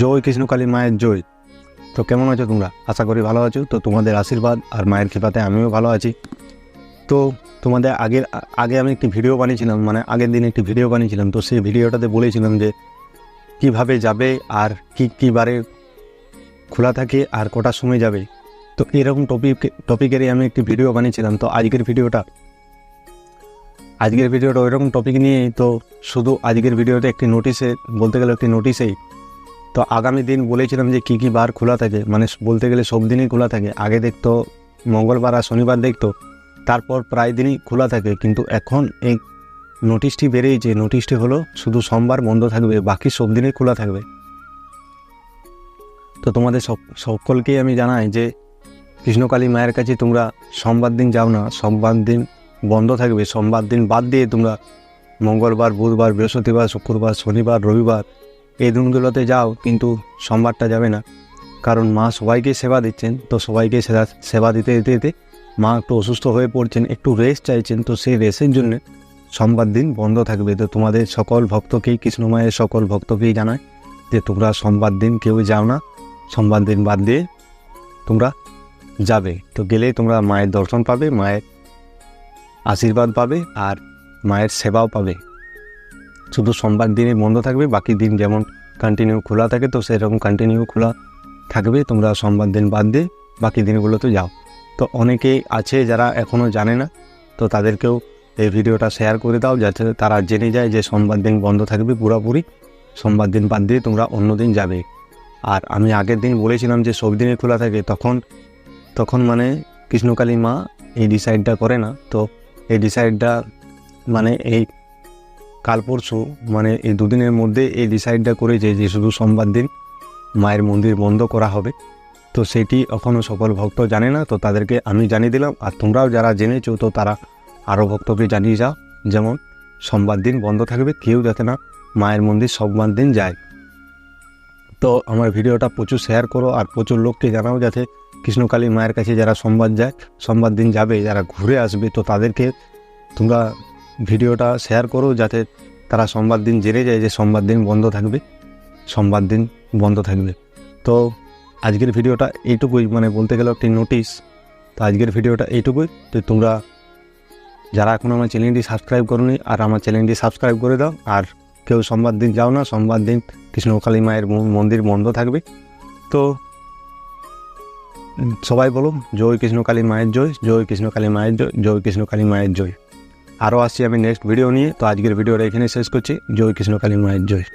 জয় কৃষ্ণকালী মায়ের জয়। তো কেমন আছো তোমরা? আশা করি ভালো আছো। তো তোমাদের আশীর্বাদ আর মায়ের কৃপাতে আমিও ভালো আছি। তো তোমাদের আগের, আগে আমি একটি ভিডিও বানিয়েছিলাম মানে আগের দিন একটি ভিডিও বানিয়েছিলাম। তো সেই ভিডিওটাতে বলেছিলাম যে কীভাবে যাবে আর কি, কী বারে খোলা থাকে আর কটার সময় যাবে। তো এরকম টপিক টপিকেরই আমি একটি ভিডিও বানিয়েছিলাম। তো আজকের ভিডিওটা আজকের ভিডিওটা ওইরকম টপিক নিয়েই। তো শুধু আজকের ভিডিওতে একটি নোটিশে বলতে গেলে একটি নোটিশেই তো আগামী দিন বলেছিলাম যে কী কী বার খোলা থাকে মানে বলতে গেলে সব দিনই খোলা থাকে। আগে দেখতো, মঙ্গলবার আর শনিবার দেখতো, তারপর প্রায় দিনই খোলা থাকে। কিন্তু এখন এই নোটিশটি বেরিয়েছে। নোটিশটি হলো শুধু সোমবার বন্ধ থাকবে, বাকি সব দিনই খোলা থাকবে। তো তোমাদের সকলকেই আমি জানাই যে কৃষ্ণকালী মায়ের কাছে তোমরা সোমবার দিন যাও না, সোমবার দিন বন্ধ থাকবে। সোমবার দিন বাদ দিয়ে তোমরা মঙ্গলবার, বুধবার, বৃহস্পতিবার, শুক্রবার, শনিবার, রবিবার এই দিনগুলোতে যাও, কিন্তু সোমবারটা যাবে না। কারণ মা সবাইকে সেবা দিচ্ছেন, তো সবাইকে সেবা সেবা দিতে দিতে দিতে মা একটু অসুস্থ হয়ে পড়ছেন, একটু রেস্ট চাইছেন, তো সেই রেস্টের জন্য সোমবার দিন বন্ধ থাকবে। তো তোমাদের সকল ভক্তকেই কৃষ্ণমায়ের সকল ভক্তকেই জানায় যে তোমরা সোমবার দিন কেউ যাও না, সোমবার দিন বাদ দিয়ে তোমরা যাবে। তো গেলেই তোমরা মায়ের দর্শন পাবে, মায়ের আশীর্বাদ পাবে আর মায়ের সেবাও পাবে। শুধু সোমবার দিনে বন্ধ থাকবে, বাকি দিন যেমন কন্টিনিউ খোলা থাকে, তো সেরকম কন্টিনিউ খোলা থাকবে। তোমরা সোমবার দিন বাদ দিয়ে বাকি দিনগুলোতে যাও। তো অনেকেই আছে যারা এখনও জানে না, তো তাদেরকেও এই ভিডিওটা শেয়ার করে দাও, যাতে তারা জেনে যায় যে সোমবার দিন বন্ধ থাকবে পুরোপুরি। সোমবার দিন বাদ দিয়ে তোমরা অন্য দিন যাবে। আর আমি আগের দিন বলেছিলাম যে সব দিনে খোলা থাকে, তখন তখন মানে কৃষ্ণকালী মা এই ডিসাইডটা করে না। তো এই ডিসাইডটা মানে এই কাল পরশু মানে এই দুদিনের মধ্যে এই ডিসাইডটা করেছে যে শুধু সোমবার দিন মায়ের মন্দির বন্ধ করা হবে। তো সেটি এখনও সকল ভক্ত জানে না, তো তাদেরকে আমি জানিয়ে দিলাম। আর তোমরাও যারা জেনেছো, তো তারা আরও ভক্তকে জানিয়ে যাও। যেমন, সোমবার দিন বন্ধ থাকবে, কেউ যাতে না মায়ের মন্দির সোমবার দিন যায়। তো আমার ভিডিওটা প্রচুর শেয়ার করো, আর প্রচুর লোককে জানাও যাতে কৃষ্ণকালী মায়ের কাছে যারা সোমবার যায়, সোমবার দিন যাবে, যারা ঘুরে আসবে, তো তাদেরকে তোমরা ভিডিওটা শেয়ার করো যাতে তারা সোমবার দিন জেনে যায় যে সোমবার দিন বন্ধ থাকবে, সোমবার দিন বন্ধ থাকবে। তো আজকের ভিডিওটা এইটুকুই মানে বলতে গেলে একটি নোটিশ তো আজকের ভিডিওটা এইটুকুই। তো তোমরা যারা এখন আমার চ্যানেলটি সাবস্ক্রাইব করোনি, আর আমার চ্যানেলটি সাবস্ক্রাইব করে দাও। আর কেউ সোমবার দিন যাও না, সোমবার দিন কৃষ্ণকালী মায়ের মন্দির বন্ধ থাকবে। তো সবাই বলো, জয় কৃষ্ণকালী মায়ের জয় জয় কৃষ্ণকালী মায়ের জয় জয় কৃষ্ণকালী মায়ের জয়। আরও আসছি আমি নেক্সট ভিডিও নিয়ে। তো আজকের ভিডিওটা এখানে শেষ করছি। জয় কৃষ্ণকালী মায়ের জয়।